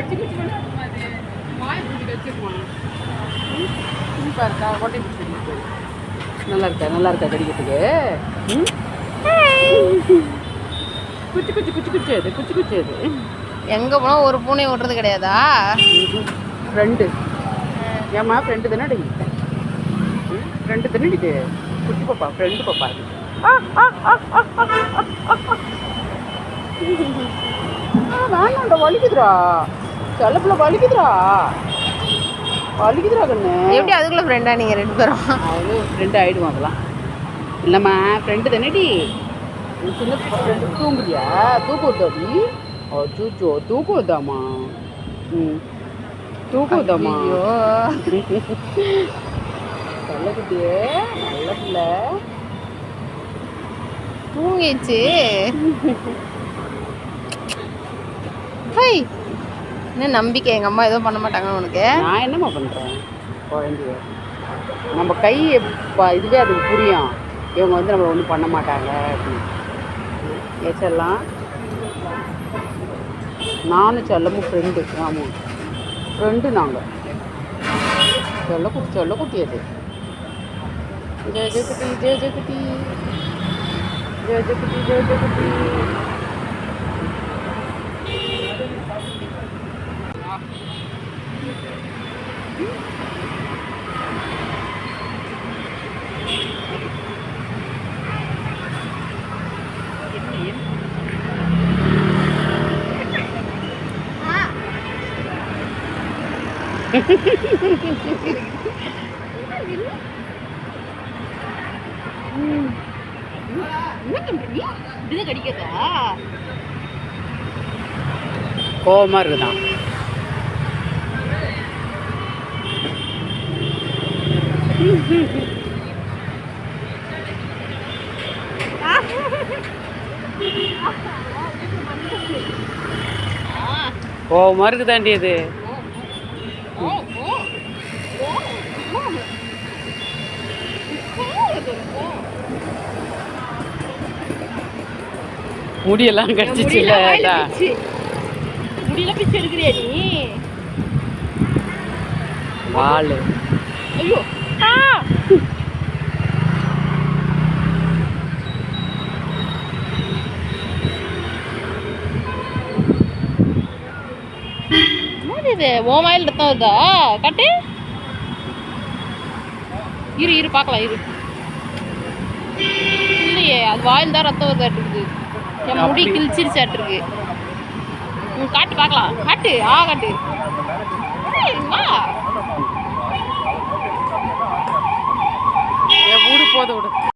கடிச்சு கடிச்சு விளையாடுமா அது வாய் பிடிச்சி கடிச்சிருமா ம் பாருக்கா கொட்டை பிடிச்சி நல்லா இருக்கா நல்லா இருக்கா கடிக்கிறதுக்கு குச்சி குச்சி குச்சி குச்சி அது குச்சி குச்சி அது. எங்கே போனால் ஒரு பூனை ஓட்டுறது கிடையாதா? ஃப்ரெண்டு ஏம்மா ஃப்ரெண்டு தானே ஃப்ரெண்டு தானே இது? குட்டி பாப்பா ஃப்ரெண்டு பாப்பா. ஆ, வேணாம்டா வலிக்குதுடா. செல்லப்புல வலிக்குதுடா. வலிக்குதுடா கண்ணு. எப்படி அதுக்குள்ள ஃப்ரெண்டா நீங்கள் ரெண்டு பேரும்? அது ஃப்ரெண்டு ஆகிடுவோம் அதெல்லாம். இல்லைம்மா ஃப்ரெண்டு தானேடி சின்ன ஃப்ரெண்டு தூங்குறியா? தூக்க வந்தாடி அச்சோ தூக்க வந்தாம்மா ம். தூக்க வந்தாம்மா ஐயோ நல்ல குட்டியே நல்ல பிள்ளை. தூங்கிச்சு ஹை. என்ன நம்பிக்கை? எங்கள் அம்மா எதுவும் பண்ண மாட்டாங்க உனக்கு? நான் என்னம்மா பண்ணுறேன் குழந்தைய நம்ம கை ப- இதுவே அதுக்கு புரியும். இவங்க வந்து நம்மளை ஒன்றும் பண்ண மாட்டாங்க அப்படின்னு. ஏச்செல்லாம்? நானும் செல்லமும் ஃப்ரெண்டு ஆமாம் ஃப்ரெண்டு நாங்கள் செல்லக்குட்டி செல்லக்குட்டி அது. ஜெய ஜெயக்குட்டி ஜெய ஜெயக்குட்டி ஜெய ஜெயக்குட்டி ஜெய ஜெயக்குட்டி கோவமாக இருக்குதான் கோவமாக இருக்குதாண்டி இது? முடியெல்லாம் கடிச்சிச்சுல அதான். முடியல பிச்சு எடுக்கிறியா நீ? வாள் ஐயோ. ஆ. என்னது இது? உன் வாயில் ரத்தம் வருதா? காட்டு. இரு இரு பார்க்கலாம் இரு. இல்லையே அது வாயில் தான் ரத்தம் வருதாட்டு இருக்குது. என் முடி கிழிச்சிருச்சாட்டு இருக்கு. காட்டு பார்க்கலாம். காட்டு. ஆ காட்டு.